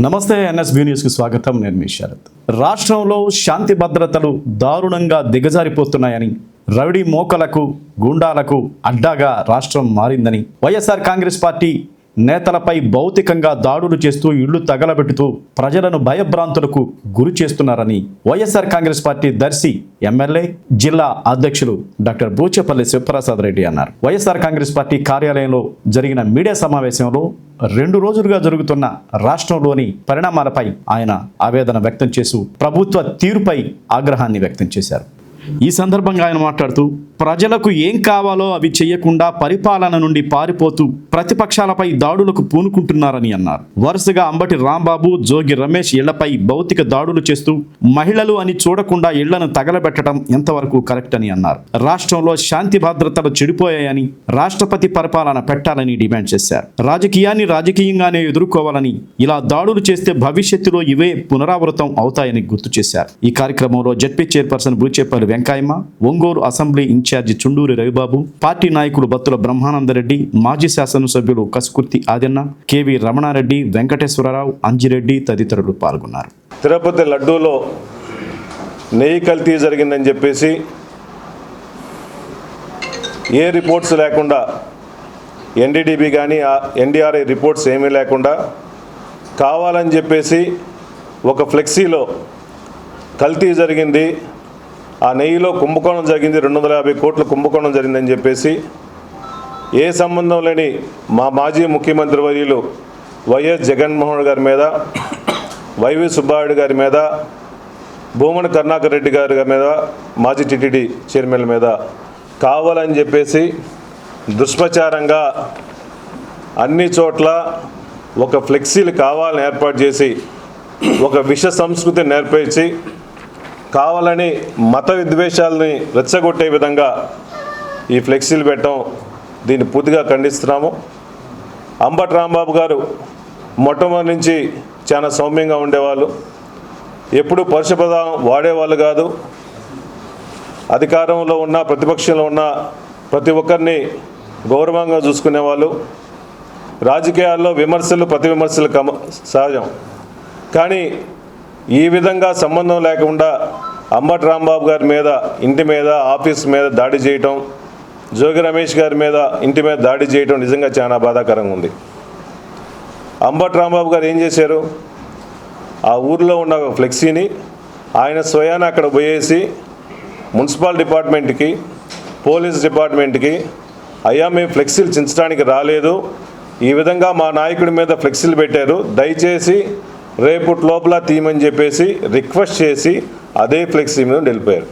నమస్తే ఎన్ఎస్బీ న్యూస్కి స్వాగతం. నేను మీ శరత్. రాష్ట్రంలో శాంతి భద్రతలు దారుణంగా దిగజారిపోతున్నాయని రౌడీ మోకలకు గూండాలకు అడ్డాగా రాష్ట్రం మారిందని వైఎస్ఆర్ కాంగ్రెస్ పార్టీ నేతలపై భౌతికంగా దాడులు చేస్తూ ఇళ్ళు తగలబెట్టుతూ ప్రజలను భయభ్రాంతులకు గురి చేస్తున్నారని YSR Congress party Darsi MLA జిల్లా అధ్యక్షులు డాక్టర్ బూచేపల్లి శివప్రసాద్ రెడ్డి అన్నారు. వైఎస్ఆర్ కాంగ్రెస్ పార్టీ కార్యాలయంలో జరిగిన మీడియా సమావేశంలో రెండు రోజులుగా జరుగుతున్న రాష్ట్రంలోని పరిణామాలపై ఆయన ఆవేదన వ్యక్తం చేస్తూ ప్రభుత్వ తీరుపై ఆగ్రహాన్ని వ్యక్తం చేశారు. ఈ సందర్భంగా ఆయన మాట్లాడుతూ ప్రజలకు ఏం కావాలో అవి చేయకుండా పరిపాలన నుండి పారిపోతూ ప్రతిపక్షాలపై దాడులకు పూనుకుంటున్నారని అన్నారు. వరుసగా అంబటి రాంబాబు జోగి రమేష్ ఇళ్ళపై భౌతిక దాడులు చేస్తూ మహిళలు అని చూడకుండా ఇళ్ళను తగలబెట్టడం ఎంతవరకు కరెక్ట్ అని అన్నారు. రాష్ట్రంలో శాంతి భద్రతలు చెడిపోయాయని రాష్ట్రపతి పరిపాలన పెట్టాలని డిమాండ్ చేశారు. రాజకీయాన్ని రాజకీయంగానే ఎదుర్కోవాలని ఇలా దాడులు చేస్తే భవిష్యత్తులో ఇవే పునరావృతం అవుతాయని గుర్తు చేశారు. ఈ కార్యక్రమంలో ZP chairperson Buchepalli Venkayamma Ongole assembly incharge Chunduri Ravibabu party నాయకులు బత్తుల బ్రహ్మానందరెడ్డి మాజీ శాసనసభ్యులు కసుకుర్తి ఆదిన్న కెవి రమణారెడ్డి వెంకటేశ్వరరావు అంజిరెడ్డి తదితరులు పాల్గొన్నారు. తిరుపతి లడ్డూలో నెయ్యి కల్తీ జరిగిందని చెప్పేసి ఏ రిపోర్ట్స్ లేకుండా ఎన్డీడీబీ కానీ ఎన్డీఆర్ఐ రిపోర్ట్స్ ఏమీ లేకుండా కావాలని చెప్పేసి ఒక ఫ్లెక్సీలో కల్తీ జరిగింది. ఆ నెయ్యిలో కుంభకోణం జరిగింది. రెండు వందల యాభై కోట్ల కుంభకోణం జరిగిందని చెప్పేసి ఏ సంబంధం లేని మా మాజీ ముఖ్యమంత్రి వర్యులు వైఎస్ జగన్మోహన్ గారి మీద వైవి సుబ్బారెడ్డి గారి మీద భూమన కరుణాకర్ రెడ్డి గారి మీద మాజీ టీటీడీ చైర్మన్ మీద కావాలని చెప్పేసి దుష్ప్రచారంగా అన్ని చోట్ల ఒక ఫ్లెక్సీలు కావాలని ఏర్పాటు చేసి ఒక విష సంస్కృతిని నేర్పించి కావాలని మత విద్వేషాలని రెచ్చగొట్టే విధంగా ఈ ఫ్లెక్సీలు పెట్టడం దీన్ని పూర్తిగా ఖండిస్తున్నాము. అంబట్ రాంబాబు గారు మొట్టమొదటి నుంచి చాలా సౌమ్యంగా ఉండేవాళ్ళు. ఎప్పుడు పరుషపదం వాడేవాళ్ళు కాదు. అధికారంలో ఉన్న ప్రతిపక్షంలో ఉన్న ప్రతి ఒక్కరిని గౌరవంగా చూసుకునేవాళ్ళు. రాజకీయాల్లో విమర్శలు ప్రతి విమర్శలు కమ సహజం. కానీ ఈ విధంగా సంబంధం లేకుండా అంబటి రాంబాబు గారి మీద ఇంటి మీద ఆఫీస్ మీద దాడి చేయటం జోగి రమేష్ గారి మీద ఇంటి మీద దాడి చేయటం నిజంగా చాలా బాధాకరంగా ఉంది. అంబటి రాంబాబు గారు ఏం చేశారు? ఆ ఊరిలో ఉన్న ఒక ఫ్లెక్సీని ఆయన స్వయాన అక్కడ పోయేసి మున్సిపల్ డిపార్ట్మెంట్కి పోలీస్ డిపార్ట్మెంట్కి అయ్యా మేము ఫ్లెక్సీలు చించడానికి రాలేదు. ఈ విధంగా మా నాయకుడి మీద ఫ్లెక్సీలు పెట్టారు. దయచేసి రేపటి లోపల తీయమని చెప్పేసి రిక్వెస్ట్ చేసి అదే ఫ్లెక్సీ మీద వెళ్ళిపోయారు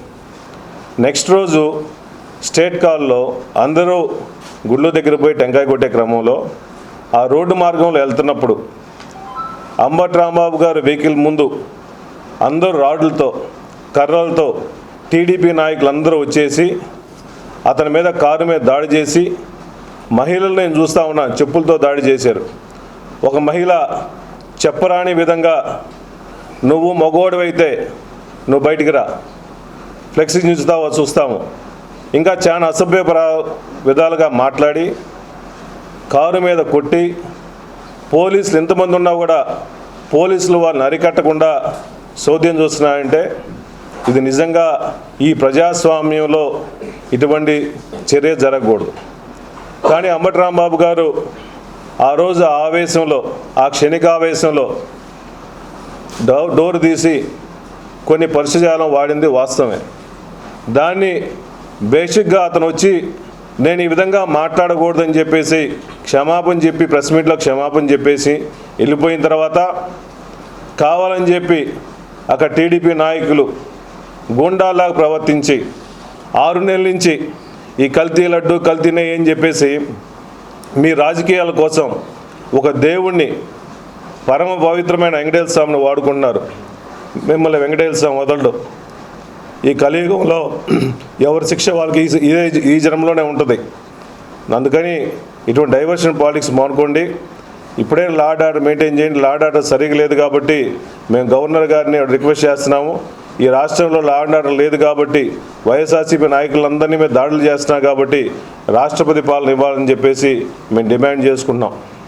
నెక్స్ట్ రోజు స్టేట్ కాల్లో అందరూ గుళ్ళు దగ్గర పోయి టెంకాయ కొట్టే క్రమంలో ఆ రోడ్డు మార్గంలో వెళ్తున్నప్పుడు అంబట్ రాంబాబు గారు వెహికల్ ముందు అందరూ రాడ్లతో కర్రలతో టీడీపీ నాయకులందరూ వచ్చేసి అతని మీద కారు మీద దాడి చేసి మహిళలు నేను చూస్తూ ఉన్నా చెప్పులతో దాడి చేశారు. ఒక మహిళ చెప్పరాని విధంగా నువ్వు మగోడివైతే నువ్వు బయటికి రా. ఫ్లెక్సీ చూస్తావు చూస్తాము. ఇంకా చాలా అసభ్యపర విధాలుగా మాట్లాడి కారు మీద కొట్టి పోలీసులు ఎంతమంది ఉన్నా కూడా పోలీసులు వాళ్ళని అరికట్టకుండా చోద్యం చూస్తున్నారంటే ఇది నిజంగా ఈ ప్రజాస్వామ్యంలో ఇటువంటి చర్య జరగకూడదు. కానీ అంబటి రాంబాబు గారు ఆ రోజు ఆవేశంలో ఆ క్షణికావేశంలో డో- డోర్ తీసి కొన్ని పరిశుజాలం వాడింది వాస్తవమే. దాన్ని బేసిక్గా అతను వచ్చి నేను ఈ విధంగా మాట్లాడకూడదని చెప్పేసి క్షమాపణ చెప్పి ప్రెస్ మీట్లో క్షమాపణ చెప్పేసి వెళ్ళిపోయిన తర్వాత కావాలని చెప్పి అక్కడ టీడీపీ నాయకులు గూండాలాగా ప్రవర్తించి ఆరు నెలల నుంచి ఈ కల్తీ లడ్డు కల్తీనే అని చెప్పేసి మీ రాజకీయాల కోసం ఒక దేవుణ్ణి పరమ పవిత్రమైన వెంకటేశ్వర స్వామిని వాడుకుంటున్నారు. మిమ్మల్ని వెంకటేశ్వర స్వామి వదలడు. ఈ కలియుగంలో ఎవరి శిక్ష వాళ్ళకి ఈ- ఇదే ఈ జన్మలోనే ఉంటుంది. అందుకని ఇటువంటి డైవర్షన్ పాలిటిక్స్ మానుకోండి. ఇప్పుడే లాడ్ ఆర్డర్ మెయింటైన్ చేయండి. లాడ్ ఆర్డర్ సరిగా లేదు కాబట్టి మేము గవర్నర్ గారిని రిక్వెస్ట్ చేస్తున్నాము. ఈ రాష్ట్రంలో లాడ్ ఆర్డర్ లేదు కాబట్టి వైఎస్ఆర్సీపీ నాయకులందరినీ మేము దాడులు చేస్తున్నాం కాబట్టి రాష్ట్రపతి పాలన ఇవ్వాలని చెప్పేసి మేము డిమాండ్ చేసుకుంటున్నాం.